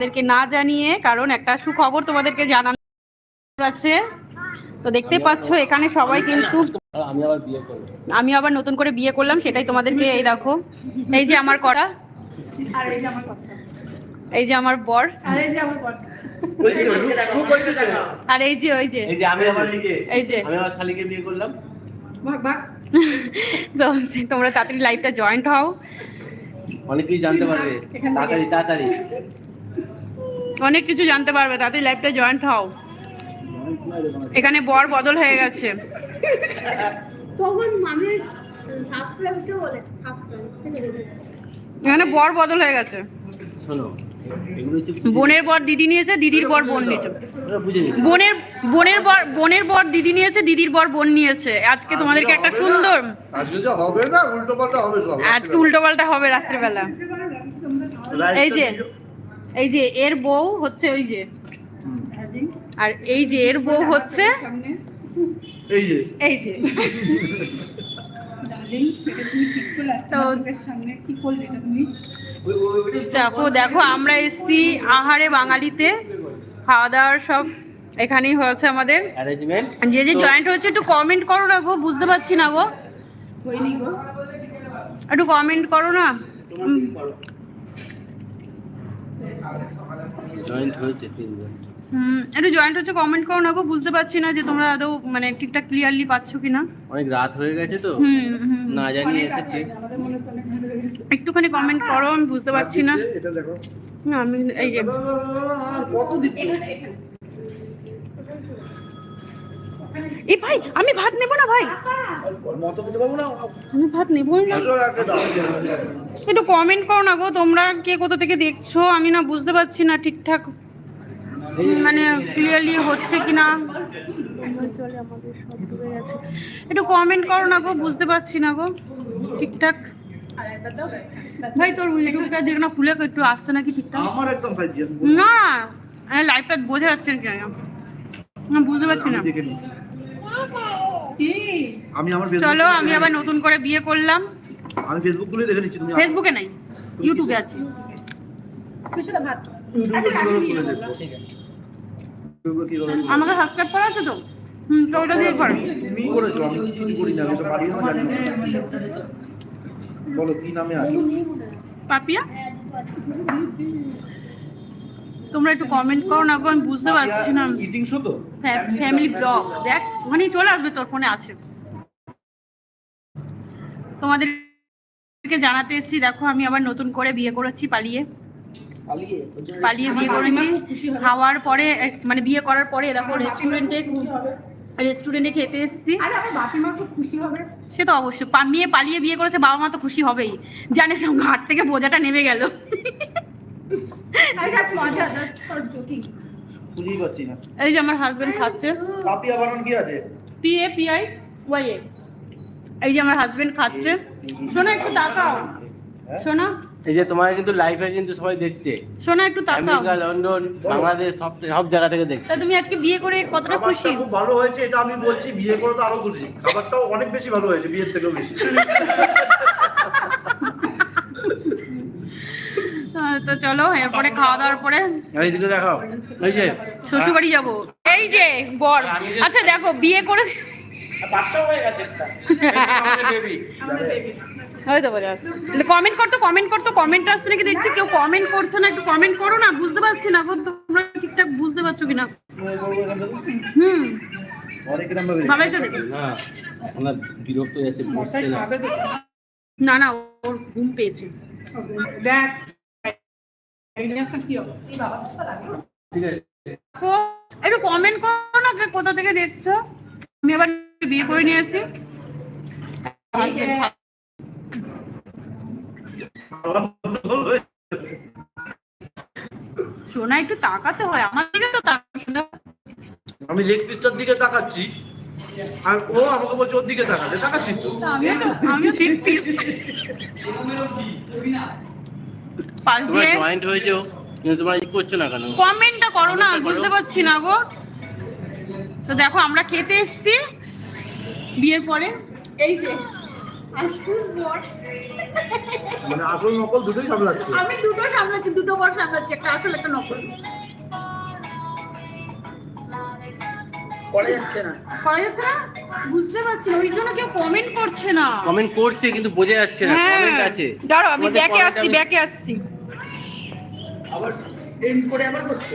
তোমাদেরকে না জানিয়ে কারণ একটা সুখবর তোমাদেরকে জানানো আছে। তো দেখতে পাচ্ছ এখানে সবাই কিন্তু আমি আবার বিয়ে করব আমি আবার নতুন করে বিয়ে করলাম সেটাই তোমাদেরকে এই দেখো। এই যে আমার করা এই যে আমার কথা এই যে আমার বর। আর এই যে আমার কথা আর এই যে ওই যে। এই যে আমি আবার এই যে। এই যে। আমি আবার শালিকে বিয়ে করলাম। ভাগ ভাগ। তো তোমরা তাড়াতাড়ি লাইভটা জয়েন্ট হও। অনেক কিছু জানতে পারবে। তাড়াতাড়ি তাড়াতাড়ি। অনেক কিছু জানতে পারবে তাড়াতাড়ি লাইভটা জয়েন্ট হও। এখানে বর বদল হয়ে গেছে। তখন আমি সাবস্ক্রাইব কে বলে সাবস্ক্রাইব এখানে বর বদল হয়ে গেছে। বোনের বর দিদি নিয়েছে দিদির বর বোন নিয়েছে। বোনের বোনের বর বোনের বর দিদি নিয়েছে দিদির বর বোন নিয়েছে। আজকে তোমাদেরকে একটা সুন্দর আজকে যা হবে না উল্টো হবে সব। আজকে উল্টো পাল্টা হবে রাত্রেবেলা। এই যে এই যে এর বউ হচ্ছে ওই যে। আর এই যে এর বউ হচ্ছে এই যে। এই দেখো দেখো আমরা এসছি আহারে বাঙালিতে। খাওয়া দাওয়ার সব এখানেই হয়েছে আমাদের। যে যে জয়েন্ট হয়েছে একটু কমেন্ট করো না গো বুঝতে পারছি না গো। একটু কমেন্ট করো না। জয়েন্ট হয়েছে তিনজন। হুম একটু জয়েন্ট হচ্ছে কমেন্ট করো না গো বুঝতে পারছি না যে তোমরা আদৌ মানে ঠিকঠাক ক্লিয়ারলি পাচ্ছ কি না অনেক রাত হয়ে গেছে তো হুম হুম না জানিয়ে এসেছে। একটুখানি কমেন্ট করো আমি বুঝতে পারছি না। এটা দেখো। না আমি এই যে কত দিচ্ছ? এই ভাই আমি ভাত নেব না ভাই? আমি ভাত নেবোই না। একটু কমেন্ট করো না গো তোমরা কে কোথা থেকে দেখছ? আমি না বুঝতে পারছি না ঠিকঠাক মানে ক্লিয়ারলি হচ্ছে কি না চলে আমাদের সব ডুবে গেছে একটু কমেন্ট করো না গো বুঝতে পারছি না গো ঠিকঠাক। ভাই তোর ইউটিউবটা দেখ না খুলে একটু আসছে নাকি ঠিকঠাক? আমার একদম না লাইভটা বোঝা যাচ্ছে না। বুঝতে পারছি না। আমি আমার চলো আমি আবার নতুন করে বিয়ে করলাম। আমি ফেসবুক খুলে দেখে নিচ্ছি তুমি ফেসবুকে নাই ইউটিউবে আছি কিছু না ভাত। খুলে- আমাকে সাবস্ক্রাইব করা আছে তো? হুম তো ওটা দিয়ে করো। তুমি করেছ আমি কিছু করি না তো পারি না জানি বলো কি নামে আছে? পাপিয়া? তোমরা একটু কমেন্ট করো না গো আমি বুঝতে পারছি না। ইটিং শো তো? ফ্যামিলি ব্লগ দেখ ওখানেই চলে আসবে তোর ফোনে আছে। তোমাদেরকে জানাতে এসেছি দেখো আমি আবার নতুন করে বিয়ে করেছি পালিয়ে। পালিয়ে? বিয়ে করেছি। খাওয়ার পরে মানে বিয়ে করার পরে দেখো রেস্টুরেন্টে রেস্টুরেন্টে খেতে এসেছি। সে তো অবশ্যই মেয়ে পালিয়ে বিয়ে করেছে বাবা মা তো খুশি হবেই। জানে সব ঘাট থেকে বোঝাটা নেমে গেল। এই যে আমার হাজবেন্ড খাচ্ছে। পাপিয়া বানান কি আছে? P A P I Y A এই যে আমার হাজবেন্ড খাচ্ছে। শোনো একটু তাকাও। শোনো। এই যে তোমার কিন্তু লাইফে কিন্তু সবাই দেখছে। শোনো একটু তাকাও। আমেরিকা লন্ডন বাংলাদেশ সব সব জায়গা থেকে দেখছে। তা তুমি আজকে বিয়ে করে কতটা খুশি? খুব ভালো হয়েছে এটা আমি বলছি বিয়ে করে তো আরও খুশি। খাবারটাও অনেক বেশি ভালো হয়েছে বিয়ের থেকেও বেশি। তো চলো এরপরে খাওয়া দাওয়ার পরে এইদিকে দেখাও। এই যে। শ্বশুর বাড়ি যাব। এই যে বর। আচ্ছা দেখো বিয়ে করে হয়ে কমেন্ট করতো কমেন্ট করতো কমেন্ট আসছে নাকি দেখছি কেউ কমেন্ট করছে না একটু কমেন্ট করো না বুঝতে পারছি না গো তোমরা ঠিকঠাক বুঝতে পারছ কিনা। হুম। ভালোই তো দেখো। বিরক্ত না না ওর ঘুম পেয়েছে। দেখ এই জিনিসটা কি হবে এই বাবা তো লাগল ঠিক আছে একটু কমেন্ট করো না কে কোথা থেকে দেখছ? আমি আবার বিয়ে করে নিয়েছি সোনা একটু তাকাতে হয়। আমার দিকে তো তাকাচ্ছ আমি লেগ পিসটার দিকে তাকাচ্ছি। আর ও আমাকে বলছে ওর দিকে তাকাতে। তাকাচ্ছি তো? আমিও তো আমিও তিন পিস পাশ তোমার দিয়ে জয়েন্ট হয়েছে কিন্তু তোমরা ই করছ না কেন? কমেন্টটা করো না বুঝতে পারছি না গো। তো দেখো আমরা খেতে এসেছি। বিয়ের পরে এই যে বর। মানে আসল নকল দুটোই সামলাচ্ছে। আমি দুটো সামলাচ্ছি দুটো বর সামলাচ্ছি একটা আসল একটা নকল। করা যাচ্ছে না। করা যাচ্ছে না? বুঝতে পারছি না ওই জন্য কেউ কমেন্ট করছে না। কমেন্ট করছে কিন্তু বোঝা যাচ্ছে না হ্যাঁ কমেন্ট আছে। দাঁড়াও আমি ব্যাকে আসছি ব্যাকে আসছি। আবার এন্ড করে আবার করছ?